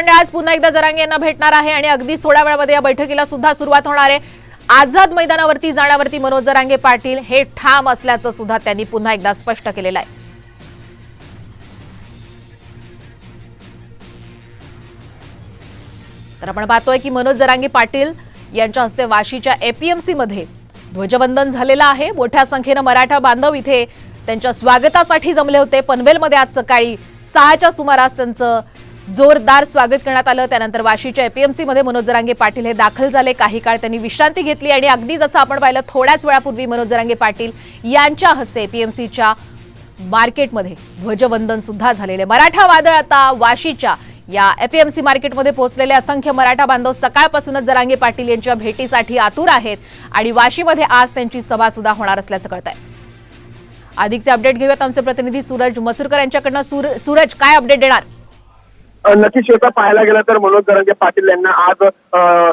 मंडळ आज पुन्हा एकदा जरांगे यांना भेटणार आहे आणि अगदीच थोड्या वेळामध्ये या बैठकीला सुद्धा सुरुवात होणार आहे. आझाद मैदानावरती जाण्यावरती मनोज जरांगे पाटील हे ठाम असल्याचं सुद्धा त्यांनी पुन्हा एकदा स्पष्ट केलेलं आहे. तर आपण पाहतोय की मनोज जरांगे पाटील यांच्या हस्ते वाशीच्या एपीएमसी मध्ये ध्वजवंदन झालेलं आहे. मोठ्या संख्येनं मराठा बांधव इथे त्यांच्या स्वागतासाठी जमले होते. पनवेलमध्ये आज सकाळी सहाच्या सुमारास त्यांचं जोरदार स्वागत करण्यात आलं. त्यानंतर वाशीच्या एपीएमसी मध्ये मनोज जरांगे पाटील हे दाखल झाले. काही काळ त्यांनी विश्रांती घेतली आणि अगदी जसं आपण पाहिलं थोड्याच वेळापूर्वी मनोज जरांगे पाटील यांच्या हस्ते एपीएमसीच्या मार्केटमध्ये ध्वजवंदन सुद्धा झालेले. मराठा वादळ आता वाशीच्या या एपीएमसी मार्केटमध्ये पोहोचलेले. असंख्य मराठा बांधव सकाळपासूनच जरांगे पाटील यांच्या भेटीसाठी आतुर आहेत आणि वाशीमध्ये आज त्यांची सभा सुद्धा होणार असल्याचं कळत आहे अधिकचे अपडेट घेऊयात आमचे प्रतिनिधी सूरज मसूरकर यांच्याकडनं. सूर- सूरज काय अपडेट देणार? नक्कीच नक्की पाहायला गेलं तर मनोज जरांगे पाटील यांना आज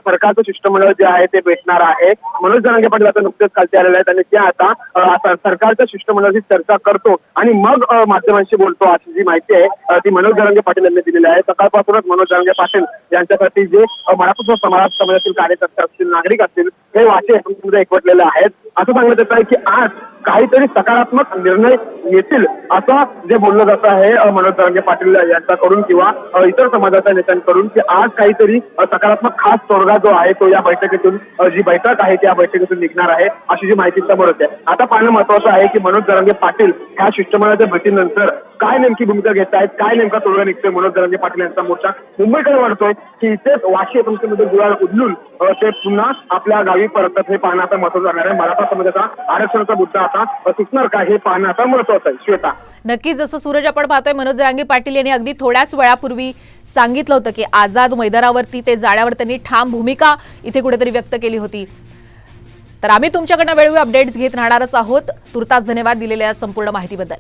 सरकारचं शिष्टमंडळ जे आहे ते भेटणार आहे. मनोज जरांगे पाटील आता नुकतेच खालचे आलेले आहेत आणि ते आता सरकारच्या शिष्टमंडळाशी चर्चा करतो आणि मग माध्यमांशी बोलतो अशी जी माहिती आहे ती मनोज जरांगे पाटील यांनी दिलेली आहे. सकाळपासूनच मनोज जरांगे पाटील यांच्यासाठी जे अ, मराठा समाज समाजातील कार्यकर्ते असतील नागरिक असतील हे वाचे एकवटलेले आहेत. असं सांगण्यात येत आहे की आज काहीतरी सकारात्मक निर्णय येतील असं जे बोललं जात आहे मनोज जरांगे पाटील यांच्याकडून किंवा इतर समाजाच्या नेत्यांकडून की आज काहीतरी सकारात्मक खास तोडगा जो आहे तो या बैठकीतून जी बैठक आहे त्या बैठकीतून निघणार आहे अशी जी माहिती समोर होते आता पाहणं महत्वाचं आहे की मनोज जरांगे पाटील ह्या शिष्टमंडळाच्या भेटीनंतर काय नेमकी भूमिका घेत आहेत काय नेमका तोडगा निघतोय मनोज जरांगे पाटील यांचा मोर्चा? मुंबईकडे वाढतोय की इथेच वाशी संस्थेमध्ये गुलाल उदलून ते पुन्हा आपल्या गावी परतत हे पाहणं आता महत्वाचं राहणार आहे. मराठा समाजाचा आरक्षणाचा मुद्दा आता सुटणार का हे पाहणं आता महत्वाचं आहे. श्वेता. नक्कीच जसं सूरज आपण पाहतोय मनोज जरांगे पाटील यांनी अगदी थोड्याच वेळापूर्वी सांगितलं होतं की आझाद मैदानावरती ते जाण्यावर त्यांनी ठाम भूमिका इथे कुठेतरी व्यक्त केली होती. तर आम्ही तुमच्याकडनं वेळोवेळी अपडेट्स घेत राहणारच आहोत. तुर्तास धन्यवाद दिलेल्या संपूर्ण माहितीबद्दल.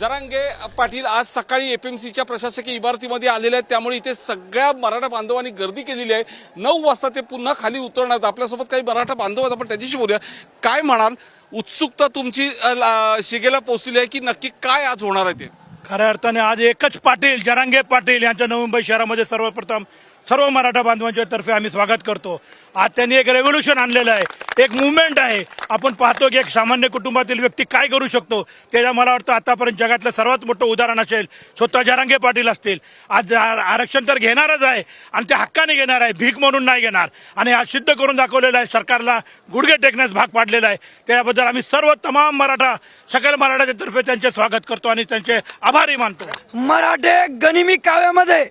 जरांगे पाटील आज सकाळी एपीएमसीच्या प्रशासकीय इमारतीमध्ये आलेले आहेत. त्यामुळे इथे सगळ्या मराठा बांधवांनी गर्दी केलेली आहे. नऊ वाजता ते पुन्हा खाली उतरणार आपल्यासोबत काही मराठा बांधव आहेत. आपण त्याच्याशी बोलूया. काय म्हणाल? उत्सुकता तुमची ला- शिगेला पोहोचलेली आहे की नक्की काय आज होणार आहे ते? खऱ्या अर्थाने आज एकच पाटील जरांगे पाटील यांच्या नवी मुंबई शहरामध्ये सर्वप्रथम सर्व मराठा बांधवांच्या तर्फे आम्ही स्वागत करतो. आज त्यांनी एक रेव्होल्युशन आणलेलं आहे. एक मुवमेंट आहे. आपण पाहतो की एक सामान्य कुटुंबातील व्यक्ती काय करू शकतो? त्याला मला वाटतं आतापर्यंत जगातलं सर्वात मोठं उदाहरण असेल स्वतः जरांगे पाटील असतील. आज आरक्षण तर घेणारच आहे आणि ते हक्काने घेणार आहे भीक म्हणून नाही घेणार. आणि आज सिद्ध करून दाखवलेलं आहे सरकारला गुडघे टेकण्यास भाग पाडलेला आहे. त्याबद्दल आम्ही सर्व तमाम मराठा सकल मराठाच्या तर्फे त्यांचे स्वागत करतो आणि त्यांचे आभारी मानतो. मराठे गनिमी काव्यामध्ये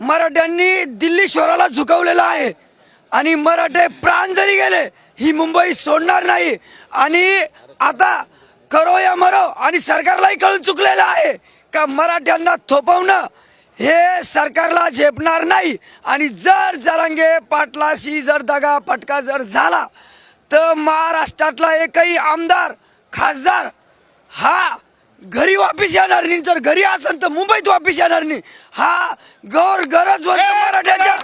मराठ्यांनी दिल्ली शोराला आहे. आणि मराठे प्राण जरी गेले ही मुंबई सोडणार नाही. आणि आता करो या मरो आणि सरकारलाही कळून चुकलेलं आहे का मराठ्यांना थोपवणं हे सरकारला झेपणार नाही. आणि जर जरांगे पाटलाशी जर दगा फटका जर झाला तर महाराष्ट्रातला एकही आमदार खासदार हा घरी वापिस येणार नाही. जर घरी असेल तर मुंबईत वापिस येणार नाही. हा गौर गरज मराठ्याच्या